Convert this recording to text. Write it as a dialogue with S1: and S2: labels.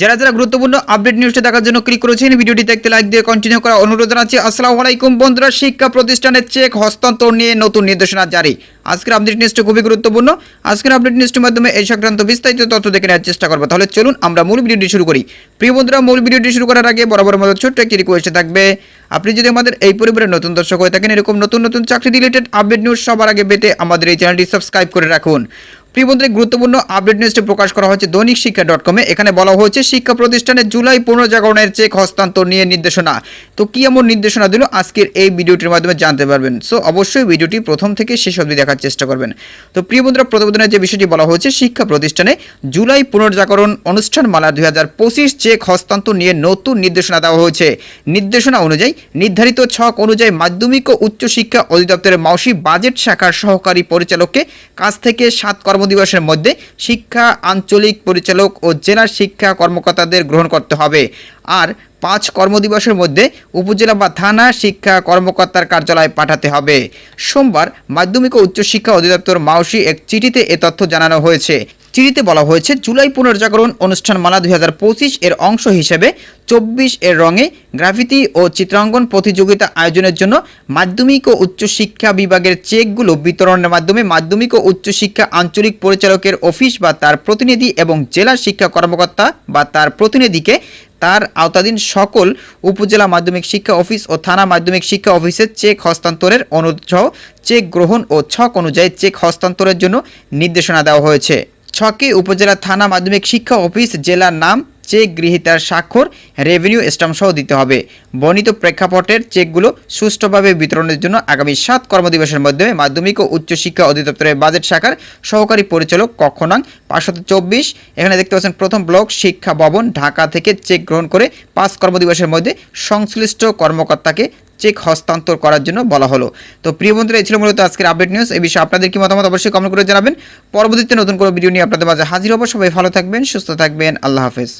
S1: যারা যারা গুরুত্বপূর্ণ আপডেট নিউজটা দেখার জন্য ক্লিক করেছেন ভিডিওটি দেখতে লাইক দিয়ে কন্টিনিউ করা অনুরোধ জানাচ্ছি। আসসালামু আলাইকুম বন্ধুরা, শিক্ষা প্রতিষ্ঠানের চেক হস্তান্তর নিয়ে নতুন নির্দেশনা জারি। আজকের আপডেট নিউজটা খুবই গুরুত্বপূর্ণ। আজকের আপডেট নিউজটির মাধ্যমে এই সংক্রান্ত বিস্তারিত তথ্য দেখে নেওয়ার চেষ্টা করব। তাহলে চলুন আমরা মূল ভিডিওটি শুরু করি। প্রিয় বন্ধুরা, মূল ভিডিওটি শুরু করার আগে বরাবর মতো ছোট্ট একটি রিকোয়েস্ট থাকবে। আপনি যদি আমাদের এই পরিবারের নতুন দর্শক হয়ে থাকেন, এরকম নতুন নতুন চাকরি রিলেটেড আপডেট নিউজ সবার আগে পেতে আমাদের এই চ্যানেলটি সাবস্ক্রাইব করে রাখুন। প্রিয় বন্ধুরা গুরুত্বপূর্ণ আপডেট নিউজটি প্রকাশ করা হয়েছে দৈনিক শিক্ষা ডট কমে এখানে বলা হয়েছে, শিক্ষা প্রতিষ্ঠানে জুলাই পুনর্জাগরণের চেক হস্তান্তর নিয়ে নির্দেশনা। তো কি এমন নির্দেশনা দিল? আজকের এই ভিডিওটির মাধ্যমে জানতে পারবেন। সো অবশ্যই ভিডিওটি প্রথম থেকে শেষ অবধি দেখার চেষ্টা করবেন। তো প্রিয় বন্ধুরা প্রতিবেদনের যে বিষয়টি বলা হয়েছে, শিক্ষা প্রতিষ্ঠানে জুলাই পুনর্জাগরণ অনুষ্ঠান মালা দুই হাজার পঁচিশ চেক হস্তান্তর নিয়ে নতুন নির্দেশনা দেওয়া হয়েছে। নির্দেশনা অনুযায়ী নির্ধারিত ছক অনুযায়ী মাধ্যমিক ও উচ্চশিক্ষা অধিদপ্তরের মাউসি বাজেট শাখার সহকারী পরিচালককে কাছ থেকে সাত কর্মদিবসের মধ্যে শিক্ষা, আঞ্চলিক পরিচালক ও জেলার শিক্ষা কর্মকর্তাদের গ্রহণ করতে হবে। আর পাঁচ কর্মদিবসের মধ্যে উপজেলা বা থানা শিক্ষা কর্মকর্তার কার্যালয়ে পাঠাতে হবে। সোমবার মাধ্যমিক ও উচ্চশিক্ষা অধিদপ্তর মাউসি এক চিঠিতে এ তথ্য জানানো হয়েছে। চিঠিতে বলা হয়েছে, জুলাই পুনর্জাগরণ অনুষ্ঠানমালা দুই হাজার পঁচিশ এর অংশ হিসেবে চব্বিশ এর রঙে গ্রাফিতি ও চিত্রাঙ্কন প্রতিযোগিতা আয়োজনের জন্য মাধ্যমিক ও উচ্চশিক্ষা বিভাগের চেকগুলো বিতরণের মাধ্যমে মাধ্যমিক ও উচ্চশিক্ষা আঞ্চলিক পরিচালকের অফিস বা তার প্রতিনিধি এবং জেলা শিক্ষা কর্মকর্তা বা তার প্রতিনিধিকে তার আওতাধীন সকল উপজেলা মাধ্যমিক শিক্ষা অফিস ও থানা মাধ্যমিক শিক্ষা অফিসের চেক হস্তান্তরের অনুরোধ চেক গ্রহণ ও ছক অনুযায়ী চেক হস্তান্তরের জন্য নির্দেশনা দেওয়া হয়েছে। ছকে উপজেলা থানা মাধ্যমিক শিক্ষা অফিস জেলার নাম চেক গৃহীতার স্বাক্ষর রেভিনিউ স্ট্যাম্প সহ দিতে হবে। বর্ণিত প্রেক্ষাপটের চেকগুলো সুষ্ঠুভাবে বিতরণের জন্য আগামী সাত কর্মদিবসের মাধ্যমে মাধ্যমিক ও উচ্চশিক্ষা অধিদপ্তরের বাজেট শাখার সহকারী পরিচালক কক্ষনাং পাঁচশত চব্বিশ। এখানে দেখতে পাচ্ছেন প্রথম ব্লক শিক্ষা ভবন ঢাকা থেকে চেক গ্রহণ করে পাঁচ কর্মদিবসের মধ্যে সংশ্লিষ্ট কর্মকর্তাকে চেক হস্তান্তর করার জন্য বলা হলো। তো প্রিয় বন্ধুরা, এই ছিল মূলত আজকের আপডেট নিউজ এই বিষয়ে আপনাদের কি মতামত অবশ্যই কমেন্ট করে জানাবেন। পরবর্তীতে নতুন কোনো ভিডিও নিয়ে আপনাদের মাঝে হাজির হব। সবাই ভালো থাকবেন, সুস্থ থাকবেন। আল্লাহ হাফেজ।